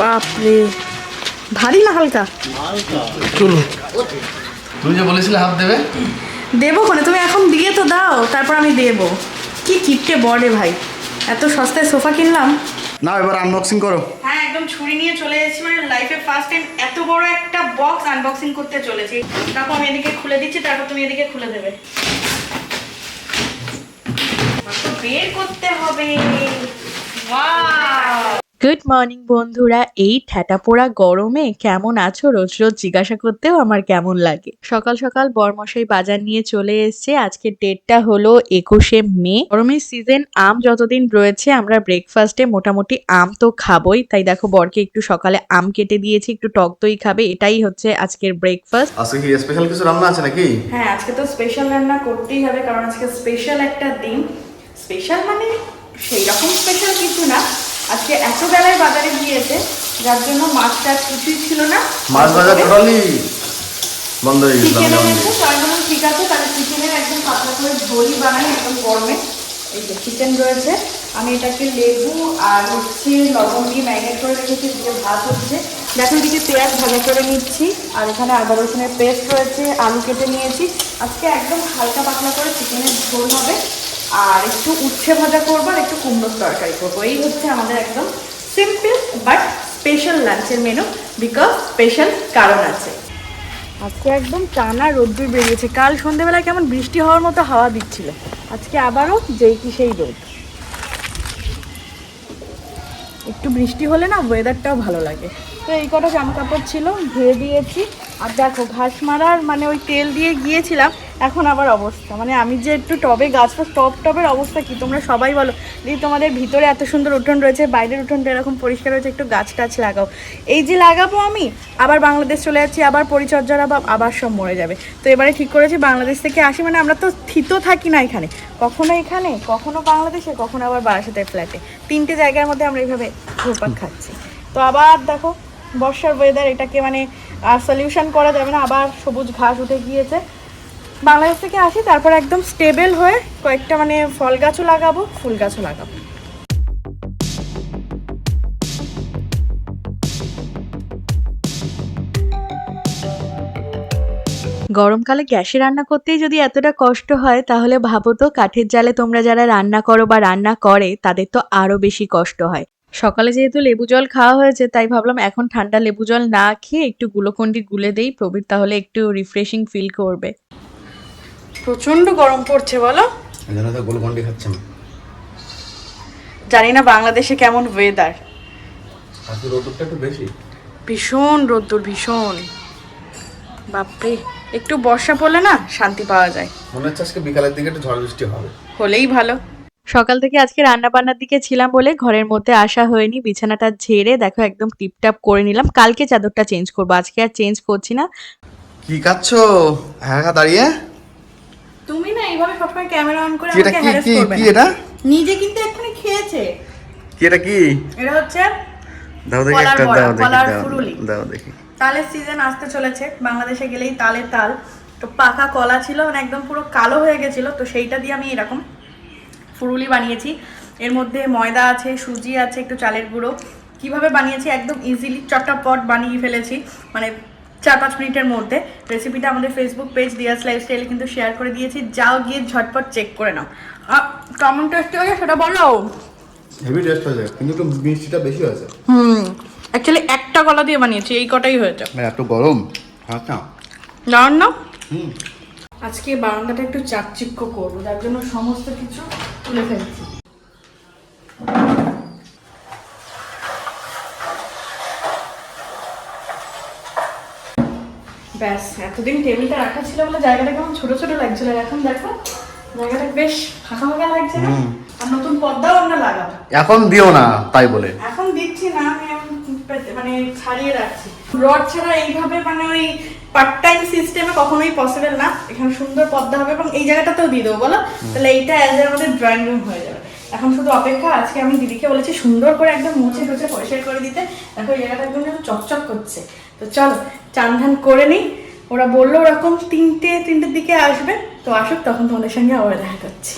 বাপরে। ভারী না হালকা চলো তুমি যে বলেছিলে হাফ দেবে? দেবো কোনে? তুমি এখন দিয়ে তো দাও তারপর আমি দেবো। কি কিপটে বড়ে ভাই। এত সস্তায় সোফা কিনলাম। না এবার আনবক্সিং করো। হ্যাঁ একদম ছুরি নিয়ে চলে এসেছি মানে লাইফে ফার্স্ট টাইম এত বড় একটা বক্স আনবক্সিং করতে চলেছি। তারপর আমি এদিকে খুলে দিচ্ছি তারপর তুমি এদিকে খুলে দেবে। বের করতে হবে। Wow! গুড মর্নিং বন্ধুরা। এই ঠ্যাটা পোড়া গরমে কেমন আছো? রোজ রোজ জিজ্ঞাসা করতেও আমার কেমন লাগে। সকাল সকাল বরমশাই বাজার নিয়ে চলে এসেছে। আজকের ডেটটা হলো একুশে মে। গরমের সিজন আম যতদিন রয়েছে আমরা ব্রেকফাস্টে মোটামুটি আম তো খাবোই। তাই দেখো বরকে একটু সকালে আম কেটে দিয়েছি একটু টক দই খাবে। এটাই হচ্ছে আজকের ব্রেকফাস্ট আজকে কি স্পেশাল কিছু রান্না আছে নাকি? হ্যাঁ আজকে তো স্পেশাল রান্না করতেই হবে কারণ আজকে স্পেশাল একটা দিন। স্পেশাল মানে সেই রকম স্পেশাল কিছু না। আজকে এত বেলায় বাজারে গিয়েছে যার জন্য মাছ টাছ কিছুই ছিল না। মাছ ভাজা টোটালি বন্ধ হয়ে বললাম ঠিক আছে তাহলে চিকেনের একদম পাতলা করে ঝোলই বানাই একদম গরমে। এই যে চিকেন রয়েছে আমি এটাকে লেবু আর হচ্ছে লবণ দিয়ে ম্যারিনেট করে রেখেছি দিয়ে ভাত হচ্ছে। দেখো এদিকে পেঁয়াজ ভাজা করে নিচ্ছি আর এখানে আদা রসুনের পেস্ট রয়েছে আলু কেটে নিয়েছি। আজকে একদম হালকা পাতলা করে চিকেনের ঝোল হবে। আর একটু উচ্ছে ভাজা করব আর একটু কুমড়োর তরকারি করব। এই হচ্ছে আমাদের একদম সিম্পল বাট স্পেশাল লাঞ্চের মেনু বিকজ স্পেশাল কারণ আছে। আজকে একদম টানা রোদ্দুর বেরিয়েছে। কাল সন্ধেবেলায় কেমন বৃষ্টি হওয়ার মতো হাওয়া দিচ্ছিল। আজকে আবারও যেই কি সেই রোদ। একটু বৃষ্টি হলে না ওয়েদারটাও ভালো লাগে। তো এই কটা জামা কাপড় ছিল, ধুয়ে দিয়েছি। আর দেখো, ঘাস মারার মানে ওই তেল দিয়ে গিয়েছিলাম, এখন আবার অবস্থা। মানে আমি যে একটু টবে গাছ ফাছ টব টবের অবস্থা কি? তোমরা সবাই বলো। দিদি তোমাদের ভিতরে এত সুন্দর উঠোন রয়েছে, বাইরের উঠোনটা এরকম পরিষ্কার রয়েছে একটু গাছ টাছ লাগাও। এই যে লাগাবো আমি, আবার বাংলাদেশ চলে যাচ্ছি, আবার পরিচর্যার অভাব, আবার সব মরে যাবে। তো এবারে ঠিক করেছি, বাংলাদেশ থেকে আসি মানে আমরা তো থিত থাকি না এখানে। কখনো এখানে, কখনো বাংলাদেশে, কখনো আবার বারাসাতের ফ্ল্যাটে তিনটে জায়গার মধ্যে আমরা এইভাবে ঘুরপাক খাচ্ছি। তো আবার দেখো বর্ষার ওয়েদার এটাকে মানে আর সলিউশন করা যাবে না, আবার সবুজ ঘাস উঠে গিয়েছে। বাংলাদেশ থেকে আসি, তারপর একদম স্টেবল হয়ে কয়েকটা মানে ফল গাছও লাগাবো, ফুল গাছও লাগাবো। গরমকালে গ্যাসে রান্না করতেই যদি এতটা কষ্ট হয়, তাহলে ভাবো তো, কাঠের জালে তোমরা যারা রান্না করো বা রান্না করে, তাদের তো আরও বেশি কষ্ট হয়। সকালে যেহেতু লেবু জল খাওয়া হয়েছে তাই ভাবলাম এখন ঠান্ডা লেবু জল না খেয়ে একটু গুলোকন্ডি গুলে দেই প্রবীর তাহলে একটু রিফ্রেশিং ফিল করবে। প্রচণ্ড গরম পড়ছে বলো। এই জন্য তো গোলকন্ডি খাচ্ছেন? জানি না বাংলাদেশে কেমন ওয়েদার আজকে রোদটা একটু বেশি। ভীষণ রোদ্দুর ভীষণ। বাপরে একটু বর্ষা পড়লে না শান্তি পাওয়া যায়। মনে হচ্ছে আজকে বিকালের দিকে একটু ঝড় বৃষ্টি হবে। হলেই ভালো। সকাল থেকে আজকে রান্না বান্নার দিকে ছিলাম বলে ঘরের মধ্যে আসা হয়নি। বিছানাটা ঝেড়ে দেখো একদম টিপটাপ করে নিলাম। কালকে চাদরটা চেঞ্জ করব আজকে আর চেঞ্জ করছি না। কি খাচ্ছো হ্যাঁ হ্যাঁ দাঁড়িয়ে। তুমি না এইভাবে সবসময় ক্যামেরা অন করে এটা আমাকে কি হ্যারাস কি করবে কি এটা? নিজে কিন্তু এক্ষুনি খেয়েছে। কি এটা কি? এটা হচ্ছে দাও দেখি একটা দাও দেখি দাও দাও দেখি। তালের সিজন আসতে চলেছে বাংলাদেশে গেলেই তালের তাল। তো পাকা কলা ছিল মানে একদম পুরো কালো হয়ে গেছিল তো সেইটা দিয়ে আমি এরকম ফুরুলি বানিয়েছি। এর মধ্যে ময়দা আছে সুজি আছে একটু চালের গুঁড়ো। কীভাবে বানিয়েছি? একদম ইজিলি চটপট বানিয়ে ফেলেছি। মানে চার পাঁচ মিনিটের মধ্যে। রেসিপিটা আমাদের ফেসবুক পেজ দিয়াস লাইফস্টাইলে কিন্তু শেয়ার করে দিয়েছি। যাও গিয়ে ঝটপট চেক করে নাও। কেমন টেস্টি হয়েছে সেটা বলো। হেভি টেস্ট হয়েছে কিন্তু একটু মিষ্টিটা বেশি হয়েছে। হুম অ্যাকচুয়ালি একটা কলা দিয়ে বানিয়েছি এই কটাই হয়েছে। মানে এত গরম দাঁড়ান না? হুম। আজকে বারান্দাটা একটু চাকচিক্য করব যার জন্য সমস্ত কিছু তুলে ফেলছি। ব্যাস এতদিন টেবিলটা রাখা ছিল বলে জায়গাটা কেমন ছোট ছোট লাগছিল এখন দেখো জায়গাটা বেশ ফাঁকা ফাঁকা লাগছে না? আর নতুন পর্দাও আমরা লাগাবো। এখন দিও না তাই বলে। এখন দিচ্ছি না আমি মানে ছাড়িয়ে রাখছি। রড ছাড়া এইভাবে মানে ওই পার্ট টাইম সিস্টেমে কখনোই পসিবল না। এখানে সুন্দর পর্দা হবে এবং এই জায়গাটাতেও দিয়ে দেবো বলো? তাহলে এইটা অ্যাজ আমাদের ড্রয়িং রুম হয়ে যাবে। এখন শুধু অপেক্ষা আজকে আমি দিদিকে বলেছি সুন্দর করে একদম মুছে টুছে পরিষ্কার করে দিতে। দেখো এই জায়গাটা একদম যেন চকচক করছে। তো চলো চান ধান করে নিই। ওরা বলল ওরকম তিনটে তিনটের দিকে আসবে। তো আসুক তখন তোমাদের সঙ্গে আবার দেখা করছি।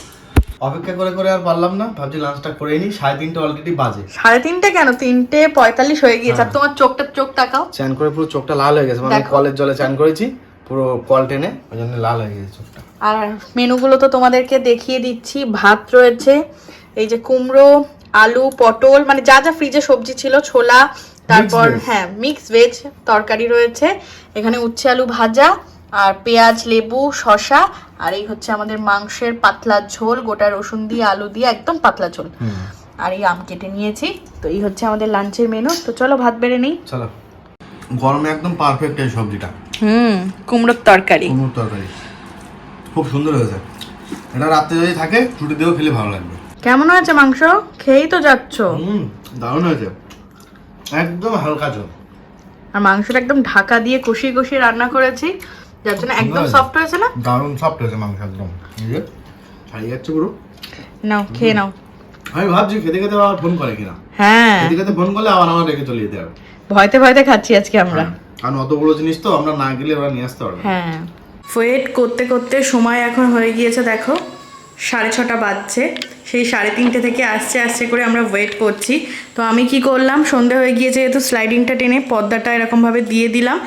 অপেক্ষা করে করে আর পারলাম না। ভাবছি লাঞ্চটা করে নিই। সাড়ে তিনটে অলরেডি বাজে। সাড়ে তিনটে কেন? তিনটে পঁয়তাল্লিশ হয়ে গিয়েছে। আর তোমার চোখটা চোখ তাকাও। চান করে পুরো চোখটা লাল হয়ে গেছে। মানে কলের জলে চান করেছি। পুরো কল টেনে ওই জন্য লাল হয়ে গেছে চোখটা। আর মেনুগুলো তো তোমাদেরকে দেখিয়ে দিচ্ছি। ভাত রয়েছে এই যে কুমড়ো আলু পটল মানে যা যা ফ্রিজে সবজি ছিল ছোলা তারপর হ্যাঁ মিক্স ভেজ তরকারি রয়েছে। এখানে উচ্ছে আলু ভাজা আর পেঁয়াজ লেবু শসা আর এই হচ্ছে আমাদের মাংসের পাতলা ঝোল গোটা রসুন দিয়ে আলু দিয়ে একদম পাতলা ঝোল। আর এই আম কেটে নিয়েছি। তো এই হচ্ছে আমাদের লাঞ্চের মেনু তো চলো ভাত বেড়ে নেই। চলো। গরমে একদম পারফেক্ট এই সবজিটা। হুম কুমড়োর তরকারি। কুমড়োর তরকারি। খুব সুন্দর হয়েছে। এটা রাত্রে যদি থাকে ছুটি দিয়েও খেলে ভালো লাগবে। কেমন হয়েছে মাংস? খেয়েই তো যাচ্ছ। হুম দারুণ হয়েছে। একদম হালকা ঝোল। আর মাংসটা একদম ঢাকা দিয়ে কষিয়ে কষিয়ে রান্না করেছি। যার জন্য একদম সফট হয়েছে না? দারুণ সফট হয়েছে মাংস একদম। এই যে ছাড়িয়ে যাচ্ছে পুরো। নাও খেয়ে নাও। আমি ভাবছি খেতে খেতে আবার ফোন করে কিনা। হ্যাঁ। খেতে খেতে ফোন করলে আবার আমার রেখে চলে যেতে হবে ভয়তে ভয়তে খাচ্ছি আজকে আমরা। কারণ অতগুলো জিনিস তো আমরা না গেলে ওরা নিয়ে আসতে পারবে হ্যাঁ। ওয়েট করতে করতে সময় এখন হয়ে গিয়েছে দেখো। সাড়ে ছটা বাজছে। সেই সাড়ে তিনটে থেকে আসছে আসছে করে আমরা ওয়েট করছি। তো আমি কি করলাম? সন্ধে হয়ে গিয়েছে যেহেতু স্লাইডিংটা টেনে পর্দাটা এরকমভাবে দিয়ে দিলাম।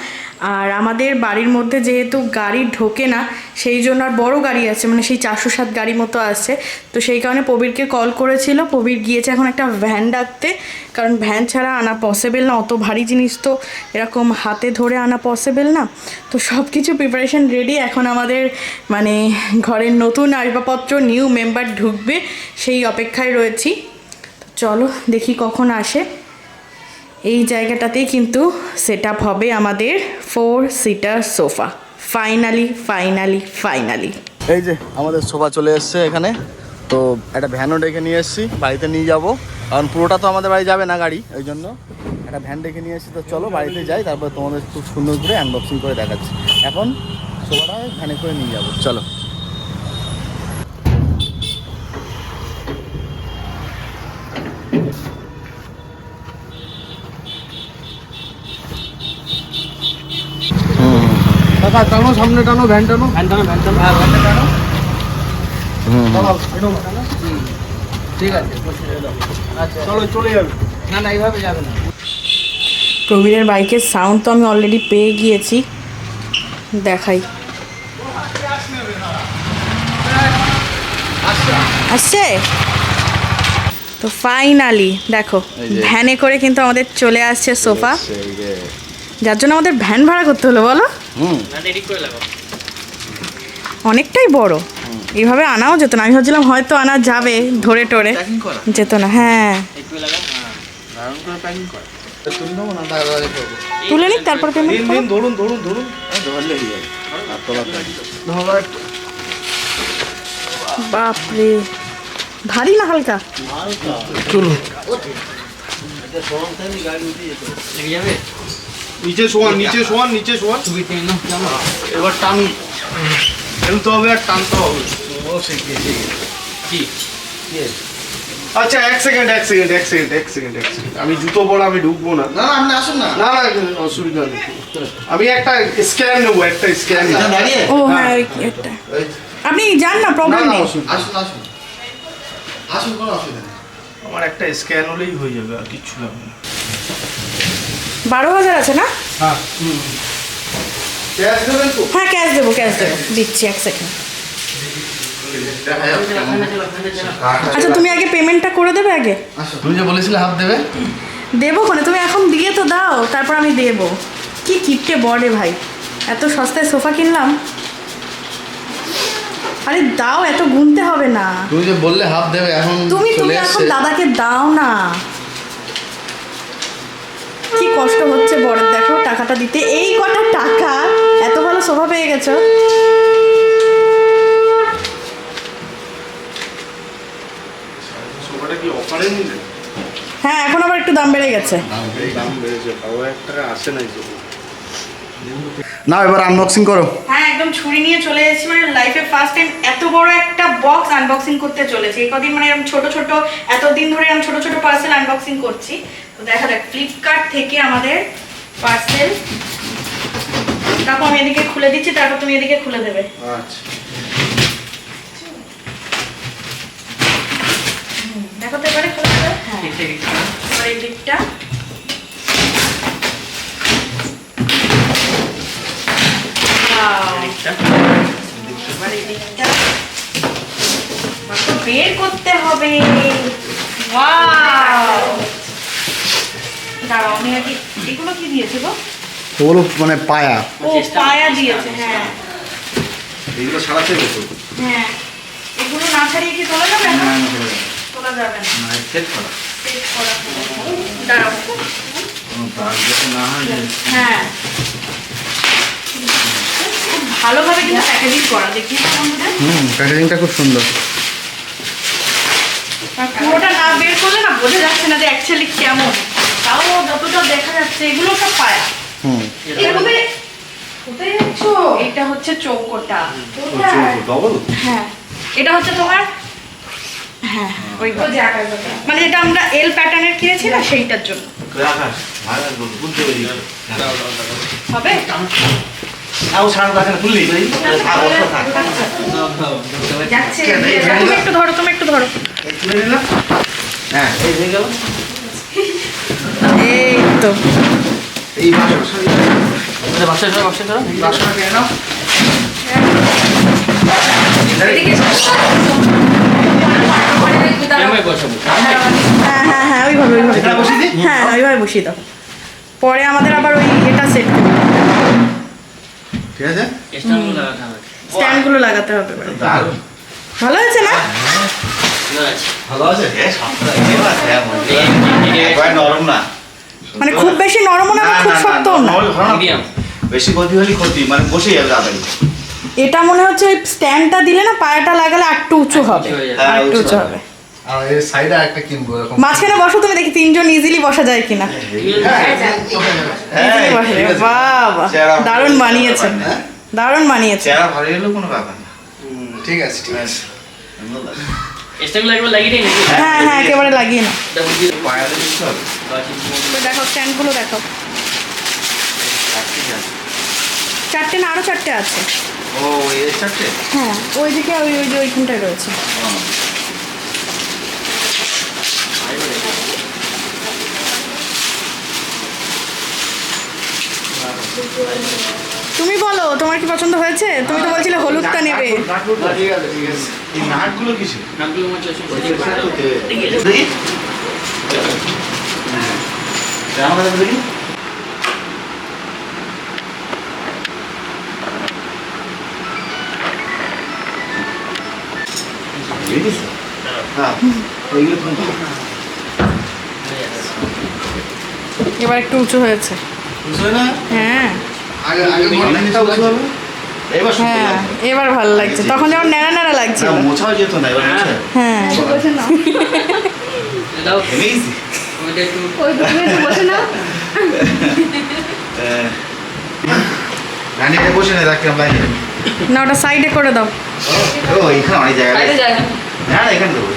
আর আমাদের বাড়ির মধ্যে যেহেতু গাড়ি ঢোকে না, সেই জন্য আর বড় গাড়ি আছে মানে সেই চারশো সাত গাড়ি মতো আছে। তো সেই কারণে প্রবীরকে কল করেছিল, প্রবীর গিয়েছে এখন একটা ভ্যান ডাকতে। কারণ ভ্যান ছাড়া আনা পসিবল না, অত ভারী জিনিস তো এরকম হাতে ধরে আনা পসিবল না। তো সব কিছু প্রিপারেশন রেডি এখন আমাদের মানে ঘরের নতুন আসবাবপত্র নিউ মেম্বার ঢুকবে, সেই অপেক্ষায় রয়েছি। চলো দেখি কখন আসে। এই জায়গাটাতেই কিন্তু সেট হবে আমাদের four seater sofa finally finally finally এই যে আমাদের সোফা চলে এসছে এখানে। তো একটা ভ্যানও ডেকে নিয়ে এসেছি, বাড়িতে নিয়ে যাব। কারণ পুরোটা তো আমাদের বাড়ি যাবে না গাড়ি ওই জন্য। একটা ভ্যান ডেকে নিয়ে এসেছি, তো চলো বাড়িতে যাই, তারপর তোমাদের খুব সুন্দর করে আনবক্সিং করে দেখাচ্ছি। এখন সোফাটা ভ্যানে করে নিয়ে যাব, চলো। টাকা টানো সামনে টানো ভ্যান টানো। ভ্যান টানো ভ্যান টানো। ভ্যান টানো। ঠিক আছে চলো চলে যাবে। না না এইভাবে যাবে না। প্রবীরের বাইকের সাউন্ড তো আমি অলরেডি পেয়ে গিয়েছি। দেখাই। আসছে? তো ফাইনালি দেখো ভ্যানে করে কিন্তু আমাদের চলে আসছে সোফা। যার জন্য আমাদের ভ্যান ভাড়া করতে হলো বলো। অনেকটাই বড়। এইভাবে আনাও যেত না। আমি ভাবছিলাম হয়তো আনা যাবে ধরে টরে। যেত না হ্যাঁ। তুলে নিক তারপর পেমেন্ট ধরুন ধরুন ধরুন। ধরলে হয়ে বাপরে। ভারী না হালকা? চলুন নিচে শোয়ান নিচে শোয়ান নিচে শোয়ান। এবার টান। খেলতে হবে আর টানতে হবে। আচ্ছা এক সেকেন্ড এক সেকেন্ড এক সেকেন্ড এক সেকেন্ড এক সেকেন্ড। আমি জুতো পরা আমি ঢুকবো না। না আপনি আসুন না। না না অসুবিধা নেই। আমি একটা স্ক্যান নেব একটা স্ক্যান ও হ্যাঁ একটা। আপনি যান না প্রবলেম নেই। আসুন আসুন। আসুন কোনো অসুবিধা নেই। আমার একটা স্ক্যান হলেই হয়ে যাবে আর কিচ্ছু লাগবে না। বারো হাজার আছে না? হ্যাঁ ক্যাশ হ্যাঁ ক্যাশ দেবো ক্যাশ দেবো। দিচ্ছি এক সেকেন্ড আচ্ছা তুমি আগে পেমেন্টটা করে দেবে আগে? তুমি যে বলেছিলে হাত দেবে? দেবো কোনে তুমি এখন দিয়ে তো দাও তারপর আমি দেবো। কি কিপটে বড়ে ভাই। এত সস্তায় সোফা কিনলাম। আরে দাও এত গুনতে হবে না। তুমি যে বললে হাত দেবে এখন তুমি তুমি এখন দাদাকে দাও না। কি কষ্ট হচ্ছে বড়ের দেখো টাকাটা দিতে। এই কটা টাকা এত ভালো শোভা পেয়ে গেছো। হ্যাঁ এখন আবার একটু দাম বেড়ে গেছে। দাম বেড়েছে বাবা একটা আসে নাই না এবার আনবক্সিং করো। হ্যাঁ একদম ছুরি নিয়ে চলে এসেছি মানে লাইফে ফার্স্ট টাইম এত বড় একটা বক্স আনবক্সিং করতে চলেছি। এই কদিন মানে এরকম ছোট ছোট এতদিন ধরে আমি ছোট ছোট পার্সেল আনবক্সিং করছি। তো দেখা যাক ফ্লিপকার্ট থেকে আমাদের পার্সেল তারপর আমি এদিকে খুলে দিচ্ছি তারপর তুমি এদিকে খুলে দেবে। আচ্ছা। দেখো তো এবারে খুলে দেবে। হ্যাঁ এবারে দিকটা। বের করতে হবে! দাঁড়াও আমি আগে এগুলো কি দিয়েছে গো? ওগুলো মানে পায়া। ও পায়া দিয়েছে হ্যাঁ। এইগুলো সারাতে হ্যাঁ। এগুলো না ছাড়িয়ে কি তোলা যাবে না তোলা যাবে। না। সেট করা। সেট করা দাঁড়াও। না হয় হ্যাঁ। খুব ভালোভাবে কিন্তু প্যাকেজিং করা দেখি বন্ধুদের হুম প্যাকেজিংটা খুব সুন্দর। পুরোটা না বের করলে না বোঝা যাচ্ছে না যে অ্যাকচুয়ালি কেমন। তাও যতটা দেখা যাচ্ছে এগুলো সব পায়া। হুম। এভাবে এটা হচ্ছে চৌকোটা। হ্যাঁ। এটা হচ্ছে তোমার? হ্যাঁ। ওই মানে এটা আমরা এল প্যাটার্নের কিনেছি না সেইটার জন্য। হবে? আও সারা দেখেন খুললি কই থাক বসে থাক যাচ্ছে তুমি একটু ধরো তুমি একটু ধরো। হ্যাঁ এই হয়ে গেল। এই তো। এই কেন নাও। হ্যাঁ হ্যাঁ হ্যাঁ ওইভাবে? হ্যাঁ হ্যাঁ, ওইভাবে বসিয়ে দাও। পরে আমাদের আবার ওই এটা সেট ঠিক আছে? স্ট্যান্ডগুলো লাগাতে হবে। দারুণ। ভালো হয়েছে না? ভালো আছে। হ্যাঁ মনে নরম না। মানে খুব বেশি নরমও না খুব শক্তও না নরম ভালো না। বেশি ক্ষতি হলে ক্ষতি মানে বসে যাবে তাড়াতাড়ি। এটা মনে হচ্ছে ওই স্ট্যান্ডটা দিলে না পায়াটা লাগালে একটু উঁচু হবে। হ্যাঁ, একটু উঁচু উঁচু হবে। হবে আর এর সাইডে একটা কিনবো এরকম মাঝখানে বসো তুমি দেখি তিনজন ইজিলি বসা যায় কিনা। হ্যাঁ, ইজিলি বসা যায়। বাবা দারুণ বানিয়েছে। হ্যাঁ? দারুণ বানিয়েছে। চেহারা ভালো হলে কোনো ব্যাপার না। ঠিক আছে ঠিক আছে। হ্যাঁ হ্যাঁ একেবারে লাগিয়ে না দেখো স্ট্যান্ডগুলো দেখো। চারটে না আরও চারটে আছে। ও চারটে? হ্যাঁ ওইদিকে ওই ওই যে ওইখানটায় রয়েছে। তুমি বলো তোমার কি পছন্দ হয়েছে? তুমি তো বলছিলে হলুদটা নেবে? হ্যাঁ। এবার একটু উঁচু হয়েছে? হ্যাঁ। হ্যাঁ এবার ভালো লাগছে। তখন যেমন ন্যাড়া ন্যাড়া লাগছিল। না, মোছাও যেত না এবার হ্যাঁ। না ওটা সাইডে করে দাও। ও এখানে অনেক জায়গা হ্যাঁ এখানে দেবো।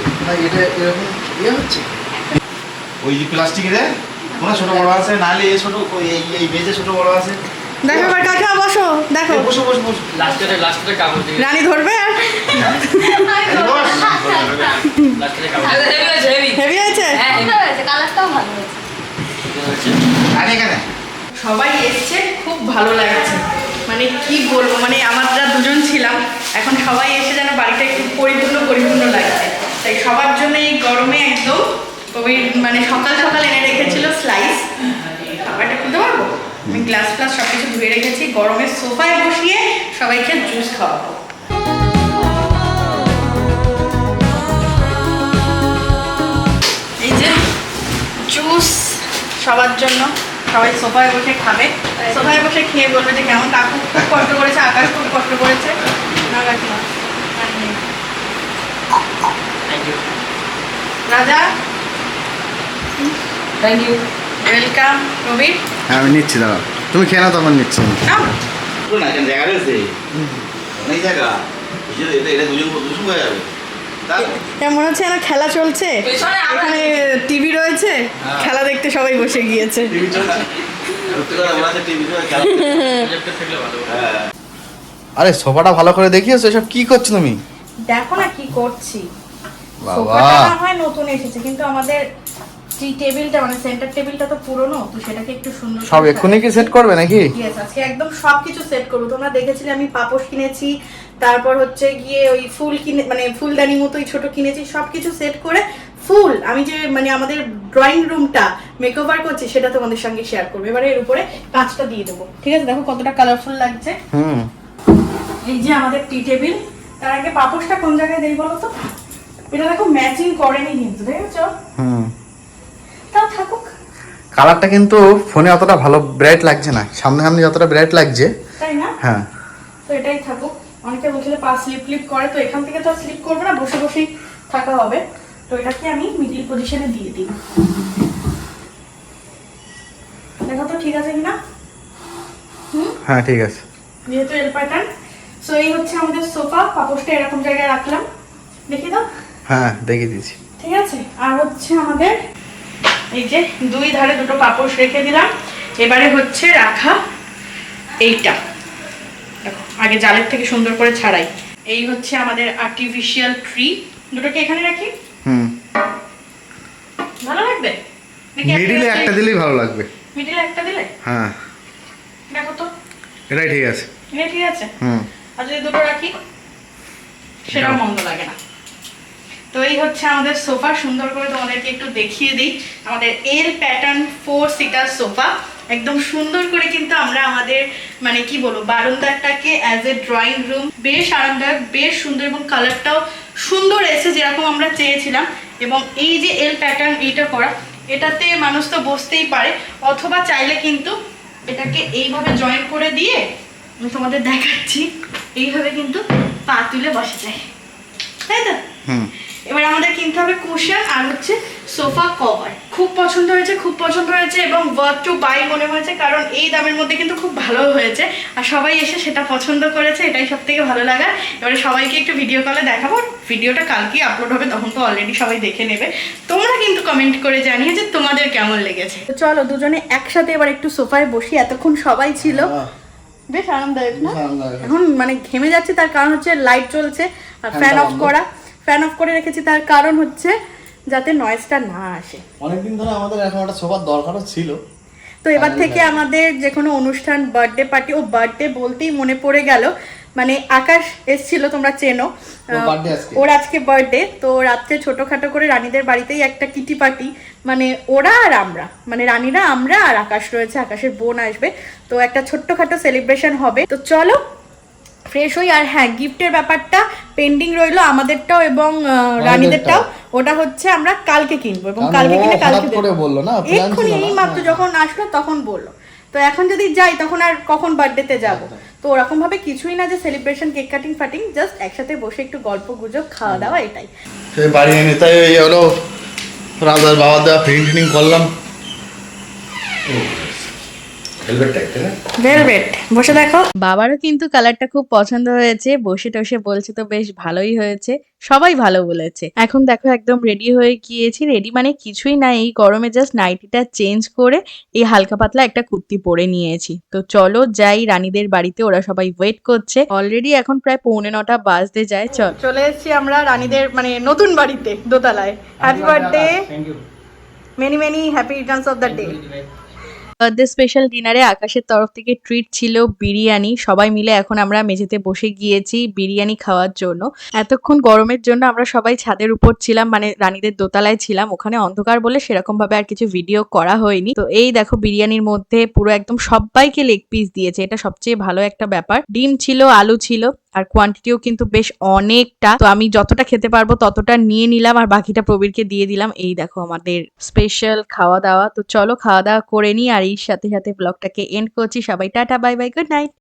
এটা এরকম ইয়ে হচ্ছে? ওই যে প্লাস্টিকের কোনো ছোট বড় আছে নাহলে এই ছোট এই এই মেঝে ছোট বড় আছে দেখো এবার কাকিমা বসো দেখো। বসো বসো বসো। রানী ধরবে? আর এই বস। হেভি আছে কালারটাও ভালো হয়েছে রানী এখানে। সবাই এসছে খুব ভালো লাগছে। মানে কি বলব মানে আমরা দুজন ছিলাম এখন সবাই এসে যেন বাড়িটা একটু পরিপূর্ণ পরিপূর্ণ লাগছে। তাই সবার জন্য এই গরমে একদম মানে সকাল সকাল স্লাইস খাবারটা খুলতে পারব? আমি গ্লাস ফ্লাস সব কিছু ধুয়ে রেখেছি গরমের সোফায় বসিয়ে সবাইকে জুস খাওয়াবো। এই যে জুস সবার জন্য সবাই সোফায় বসে খাবে। সোফায় বসে খেয়ে বলবে যে কেমন কাকু খুব কষ্ট করেছে আকাশ খুব কষ্ট করেছে। না কাকিমা রাজা? থ্যাংক ইউ ওয়েলকাম প্রবীর হ্যাঁ আমি নিচ্ছি তুমি খেয়ে নাও তখন নিচ্ছি। না এখানে জায়গা রয়েছে অনেক জায়গা। এটা এটা দুজন দুজন হয়ে যাবে। মনে হচ্ছে যেন খেলা চলছে? এখানে টিভি রয়েছে? খেলা দেখতে সবাই বসে গিয়েছে। হ্যাঁ। আরে সোফাটা ভালো করে দেখিয়েছো? এসব কি করছ তুমি? দেখো না কি করছি। বাবা। সোফাটা না হয় নতুন এসেছে কিন্তু আমাদের টি টেবিলটা মানে সেন্টার টেবিলটা তো পুরনো তো সেটাকে একটু সুন্দর সব এক্ষুনি কি সেট করবে নাকি? ইয়েস আজকে একদম সবকিছু সেট করব। তোমরা দেখেছিলে আমি পাপোশ কিনেছি তারপর হচ্ছে গিয়ে ওই ফুল কিনে মানে ফুলদানি মতোই ছোট কিনেছি সবকিছু সেট করে ফুল আমি যে মানে আমাদের ড্রয়িং রুমটা মেকওভার করছি সেটা তোমাদের সঙ্গে শেয়ার করব। এবারে এর উপরে কাঁচটা দিয়ে দেবো। ঠিক আছে? দেখো কতটা কালারফুল লাগছে। হুম। এই যে আমাদের টি টেবিল তার আগে পাপোশটা কোন জায়গায় দেই বলো তো? এটা দেখো ম্যাচিং করেনি কিন্তু দেখেছ? হুম। কালারটা কিন্তু ফোনে অতটা ভালো ব্রাইট লাগছে না। সামনে সামনে যতটা ব্রাইট লাগছে। তাই না? হ্যাঁ। তো এটাই থাকুক। অনেকে বলছিল পা স্লিপ ক্লিপ করে তো এখান থেকে তো স্লিপ করবে না বসে বসেই থাকা হবে। তো এটাকে আমি মিডিল পজিশনে দিয়ে দিই। দেখো তো ঠিক আছে কিনা? হ্যাঁ ঠিক আছে। যেহেতু এল প্যাটার্ন সো এই হচ্ছে আমাদের সোফা পাপোশটা এরকম জায়গায় রাখলাম। দেখি দাও হ্যাঁ দেখিয়ে দিয়েছি ঠিক আছে? আর হচ্ছে আমাদের এই যে দুই ধারে দুটো পাপোশ রেখে দিলাম। এবারে হচ্ছে রাখা এইটা। দেখো আগে জালের থেকে সুন্দর করে ছাড়াই। এই হচ্ছে আমাদের আর্টিফিশিয়াল ট্রি দুটোকে এখানে রাখি? হুম। ভালো লাগবে? মিডিলে একটা দিলেই ভালো লাগবে। মিডিলে একটা দিলে? হ্যাঁ। দেখো তো। এটাই ঠিক আছে। এটা ঠিক আছে? হুম। আর যদি দুটো রাখি সেটাও মন্দ লাগে না। তো এই হচ্ছে আমাদের সোফা। সুন্দর করে তোমাদেরকে একটু দেখিয়ে দিই। আমাদের L pattern four seater sofa. একদম সুন্দর করে কিন্তু আমরা আমাদের মানে কি বলব, বারান্দাটাকে অ্যাজ এ ড্রয়িং রুম বেশ আরামদায়ক, বেশ সুন্দর এবং কালারটাও সুন্দর এসে যেরকম আমরা চেয়েছিলাম। এবং এই যে এল প্যাটার্ন এইটা করা, এটাতে মানুষ তো বসতেই পারে। অথবা চাইলে কিন্তু এটাকে এইভাবে জয়েন করে দিয়ে আমি তোমাদের দেখাচ্ছি। এইভাবে কিন্তু পা তুলে বসে যায়। তাই তো? আমাদের কিনতে হবে কুশন আর হচ্ছে সোফা কভার। খুব পছন্দ হয়েছে খুব পছন্দ হয়েছে এবং ওয়ার্ক টু বাই মনে হয়েছে কারণ এই দামের মধ্যে কিন্তু খুব ভালো হয়েছে। আর সবাই এসে সেটা পছন্দ করেছে এটাই সব থেকে ভালো লাগা এবারে সবাইকে একটু ভিডিও কলে দেখাবো। ভিডিওটা কালকেই আপলোড হবে তখন তো অলরেডি সবাই দেখে নেবে। তোমরা কিন্তু কমেন্ট করে জানিয়ে যে তোমাদের কেমন লেগেছে। তো চলো দুজনে একসাথে এবার একটু সোফায় বসি এতক্ষণ সবাই ছিল। বেশ আরামদায়ক না? এখন মানে ঘেমে যাচ্ছে তার কারণ হচ্ছে লাইট চলছে আর ফ্যান অফ করা। ফ্যান অফ করে রেখেছি তার কারণ হচ্ছে যাতে নয়েজটা না আসে। অনেকদিন ধরে আমাদের এখন একটা সোফার দরকারও ছিল। তো এবার থেকে আমাদের যে কোনো অনুষ্ঠান বার্থডে পার্টি ও বার্থডে বলতেই মনে পড়ে গেল। মানে আকাশ এসছিল তোমরা চেনো। ওর আজকে। ওর আজকে বার্থডে তো রাত্রে ছোটখাটো করে রানীদের বাড়িতেই একটা কিটি পার্টি মানে ওরা আর আমরা মানে রানীরা আমরা আর আকাশ রয়েছে আকাশের বোন আসবে। তো একটা ছোট্টখাটো সেলিব্রেশন হবে। তো চলো ফ্রেশ হই। আর হ্যাঁ গিফটের ব্যাপারটা পেন্ডিং রইল আমাদেরটাও এবং রানীদেরটাও। ওটা হচ্ছে আমরা কালকে কিনবো এবং কালকে কিনে কালকে করে বলল না, এক্ষুনি এই মাত্র যখন আসলো তখন বলল। তো এখন যদি যাই তখন আর কখন বার্থডেতে যাব? তো ওরকম ভাবে কিছুই না যে সেলিব্রেশন কেক কাটিং ফাটিং জাস্ট একসাথে বসে একটু গল্প গুজব খাওয়া দাওয়া এটাই। সেই বাড়ি এনে তাই এই হলো রাজার বাবার দেওয়া ফিটিং করলাম। ভেলভেট বসে দেখো। বাবারও কিন্তু কালারটা খুব পছন্দ হয়েছে। বসে টসে বলছে তো বেশ ভালোই হয়েছে। সবাই ভালো বলেছে। এখন দেখো একদম রেডি হয়ে গিয়েছি। রেডি মানে কিছুই না এই গরমে জাস্ট নাইটিটা চেঞ্জ করে এই হালকা পাতলা একটা কুর্তি পরে নিয়েছি। তো চলো যাই রানীদের বাড়িতে ওরা সবাই ওয়েট করছে। অলরেডি এখন প্রায় পৌনে নটা বাজতে যায় চল। চলে এসেছি আমরা রানীদের মানে নতুন বাড়িতে দোতলায়। Happy birthday many many happy returns of the day birthday special ডিনারে আকাশের তরফ থেকে ট্রিট ছিল বিরিয়ানি। সবাই মিলে এখন আমরা মেঝেতে বসে গিয়েছি বিরিয়ানি খাওয়ার জন্য। এতক্ষণ গরমের জন্য আমরা সবাই ছাদের উপর ছিলাম মানে রানীদের দোতলায় ছিলাম। ওখানে অন্ধকার বলে সেরকম ভাবে আর কিছু ভিডিও করা হয়নি। তো এই দেখো বিরিয়ানির মধ্যে পুরো একদম সবাইকে লেগ পিস দিয়েছে। এটা সবচেয়ে ভালো একটা ব্যাপার। ডিম ছিল, আলু ছিল। আর কোয়ান্টিটিও কিন্তু বেশ অনেকটা। তো আমি যতটা খেতে পারব ততটা নিয়ে নিলাম আর বাকিটা প্রবীরকে দিয়ে দিলাম। এই দেখো আমাদের স্পেশাল খাওয়া দাওয়া। তো চলো খাওয়া দাওয়া করে নিই আর এই সাথে সাথে ব্লগটাকে এন্ড করছি। সবাই tata bye bye good night